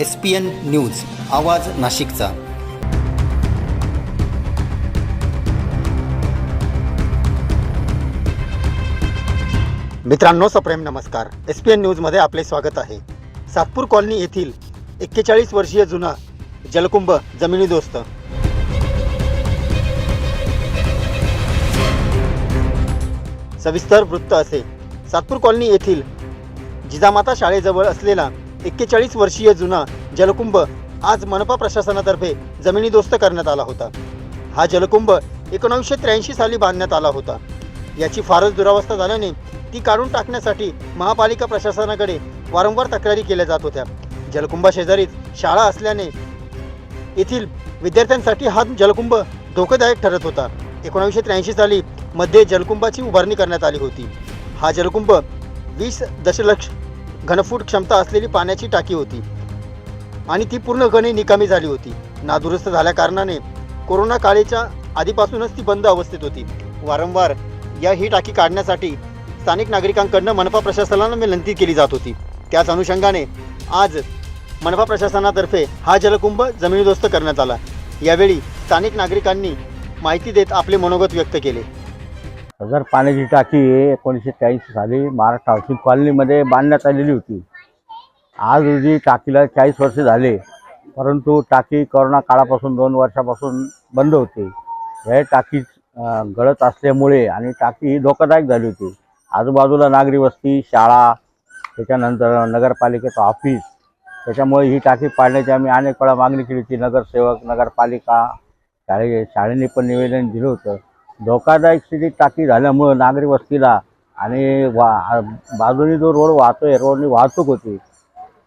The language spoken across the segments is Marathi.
एस पी एन न्यूज आवाज नाशिकचा. मित्रांनो सप्रेम नमस्कार. एस पी एन न्यूजमध्ये आपले स्वागत आहे. सातपूर कॉलनी येथील एक्केचाळीस वर्षीय जुना जलकुंभ जमिनीदोस्त. सविस्तर वृत्त असे. सातपूर कॉलनी येथील जिजामाता शाळेजवळ असलेला एक्केचाळीस वर्षीय जुना जलकुंभ आज मनपा प्रशासनातर्फे जमिनीदोस्त करण्यात आला होता. हा जलकुंभ एकोणीसशे त्र्याऐंशी साली बांधण्यात आला होता. याची फारच दुरावस्था झाल्याने ती काढून टाकण्यासाठी महापालिका प्रशासनाकडे वारंवार तक्रारी केल्या जात होत्या. जलकुंभा शेजारीच शाळा असल्याने येथील विद्यार्थ्यांसाठी हा जलकुंभ धोकादायक ठरत होता. एकोणीसशे त्र्याऐंशी साली मध्ये जलकुंभाची उभारणी करण्यात आली होती. हा जलकुंभ वीस दशलक्ष घनफूट क्षमता असलेली पाण्याची टाकी होती. आणि ती पूर्णपणे निकामी झाली होती. नादुरुस्त झाल्याकारणाने कोरोना काळेच्या आधीपासूनच ती बंद अवस्थेत होती. वारंवार या ही टाकी काढण्यासाठी स्थानिक नागरिकांकडनं मनपा प्रशासनाला विनंती केली जात होती. त्याच अनुषंगाने आज मनपा प्रशासनातर्फे हा जलकुंभ जमिनीदोस्त करण्यात आला. यावेळी स्थानिक नागरिकांनी माहिती देत आपले मनोगत व्यक्त केले. सदर पाण्याची टाकी एकोणीसशे त्र्याऐंशी साली महाराष्ट्र हाऊसिंग कॉलनीमध्ये बांधण्यात आलेली होती. आज रोजी टाकीला चाळीस वर्ष झाले परंतु टाकी कोरोना काळापासून दोन वर्षापासून बंद होती. हे टाकी गळत असल्यामुळे आणि टाकी ही धोकादायक झाली होती. आजूबाजूला नागरी वस्ती शाळा त्याच्यानंतर नगरपालिकेचं ऑफिस त्याच्यामुळे ही टाकी पाडण्याची आम्ही अनेक वेळा मागणी केली होती. नगरसेवक नगरपालिका शाळे शाळेने पण निवेदन दिलं होतं. धोकादायक स्थितीत टाकी झाल्यामुळं नागरी वस्तीला आणि वा बाजूनी जो रोड वाहतो आहे रोडनी वाहतूक होती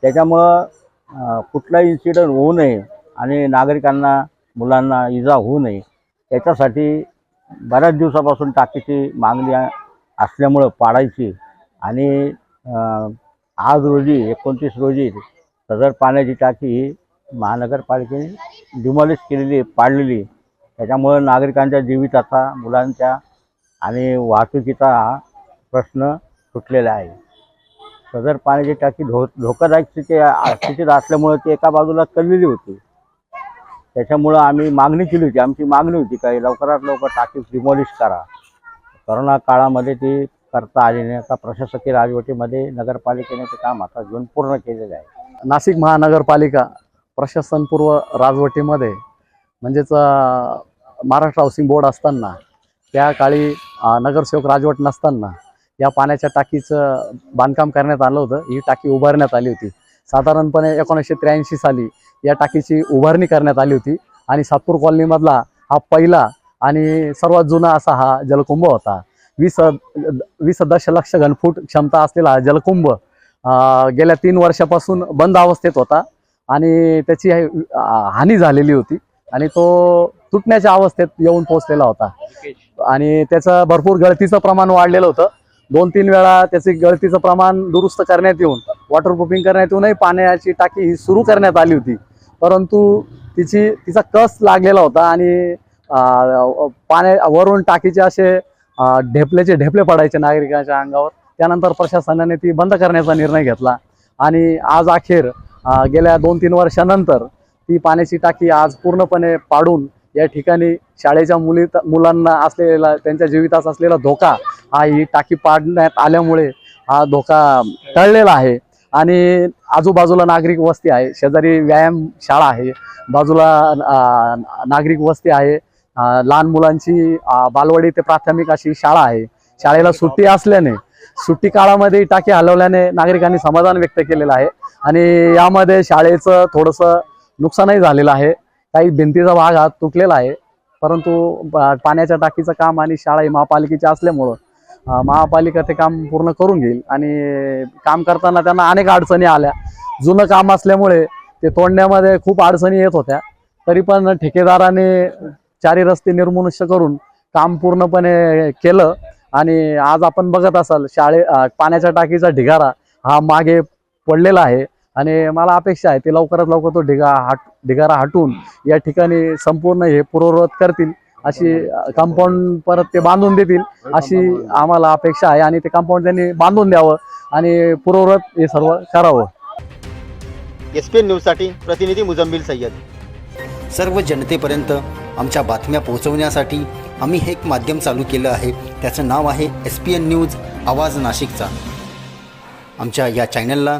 त्याच्यामुळं कुठलाही इन्सिडंट होऊ नये आणि नागरिकांना मुलांना इजा होऊ नये. त्याच्यासाठी बऱ्याच दिवसापासून टाकीची मागणी असल्यामुळं पाडायची आणि आज रोजी एकोणतीस रोजी सदर पाण्याची टाकी ही महानगरपालिकेने डिमॉलिश केलेली पाडलेली. त्याच्यामुळं नागरिकांच्या जीविताचा मुलांच्या आणि वाहतुकीचा हा प्रश्न सुटलेला आहे. सदर पाण्याची टाकी धो धोकादायक स्थिती स्थितीत असल्यामुळं ती एका बाजूला कललेली होती. त्याच्यामुळं आम्ही मागणी केली होती आमची मागणी होती काही लवकरात लवकर टाकी डिमॉलिश करा. करोना काळामध्ये ती करता आली नाही. आता प्रशासकीय राजवटीमध्ये नगरपालिकेने ते काम आता घेऊन पूर्ण केलेलं आहे. नाशिक महानगरपालिका प्रशासनपूर्व राजवटीमध्ये म्हणजेच महाराष्ट्र हाऊसिंग बोर्ड असताना त्या काळी नगरसेवक राजवट नसताना या पाण्याच्या टाकीचं बांधकाम करण्यात आलं होतं. ही टाकी उभारण्यात आली होती. साधारणपणे एकोणीसशे त्र्याऐंशी साली या टाकीची उभारणी करण्यात आली होती आणि सातपूर कॉलनीमधला हा पहिला आणि सर्वात जुना असा हा जलकुंभ होता. वीस वीस दशलक्ष घनफूट क्षमता असलेला जलकुंभ गेल्या तीन वर्षापासून बंद अवस्थेत होता आणि त्याची हानी झालेली होती. आणि तो तुटण्याच्या अवस्थेत येऊन पोहोचलेला होता. आणि त्याचं भरपूर गळतीचं प्रमाण वाढलेलं होतं. दोन तीन वेळा त्याचे गळतीचं प्रमाण दुरुस्त करण्यात येऊन वॉटर प्रूफिंग करण्यात येऊनही पाण्याची टाकी ही सुरू करण्यात आली होती. परंतु तिची तिचा कस लागलेला होता आणि पाण्या वरून टाकीचे असे ढेपलेचे ढेपले पडायचे नागरिकांच्या अंगावर. त्यानंतर प्रशासनाने ती बंद करण्याचा निर्णय घेतला. आणि आज अखेर गेल्या दोन तीन वर्षानंतर ती पाण्याची टाकी आज पूर्णपणे पाडून या ठिकाणी शाळेच्या मुली मुलांना असलेला त्यांच्या जीवितास असलेला धोका हा ही टाकी पाडण्यात आल्यामुळे हा धोका टळलेला आहे. आणि आजूबाजूला नागरिक वस्ती आहे. शेजारी व्यायाम शाळा आहे. बाजूला नागरिक वस्ती आहे. लहान मुलांची बालवाडी ते प्राथमिक अशी शाळा आहे. शाळेला सुट्टी असल्याने सुट्टी काळामध्ये टाकी हलवल्याने नागरिकांनी समाधान व्यक्त केलेलं आहे. आणि यामध्ये शाळेचं थोडंसं नुकसानही झालेलं आहे. काही भिंतीचा भाग हा तुटलेला आहे परंतु पाण्याच्या टाकीचं काम आणि शाळा ही महापालिकेची असल्यामुळं महापालिका ते काम पूर्ण करून घेईल आणि काम करताना त्यांना अनेक अडचणी आल्या. जुनं काम असल्यामुळे ते तोडण्यामध्ये खूप अडचणी येत होत्या. तरी पण ठेकेदाराने चारी रस्ते निर्मनुष्य करून काम पूर्णपणे केलं आणि आज आपण बघत असाल शाळे पाण्याच्या टाकीचा ढिगारा हा मागे पडलेला आहे. आणि मला अपेक्षा आहे ते लवकरात लवकर तो ढिगा हट ढिगारा हटून या ठिकाणी संपूर्ण हे पूर्ववत करतील. अशी कंपाऊंड परत ते बांधून देतील. अशी आम्हाला अपेक्षा आहे आणि ते कंपाऊंड त्यांनी बांधून द्यावं आणि पूर्ववत हे सर्व करावं. एस पी एन न्यूजसाठी प्रतिनिधी मुजम्मिल सय्यद. सर्व जनतेपर्यंत आमच्या बातम्या पोहोचवण्यासाठी आम्ही हे एक माध्यम चालू केलं आहे. त्याचं नाव आहे एस पी एन न्यूज आवाज नाशिकचा. आमच्या या चॅनलला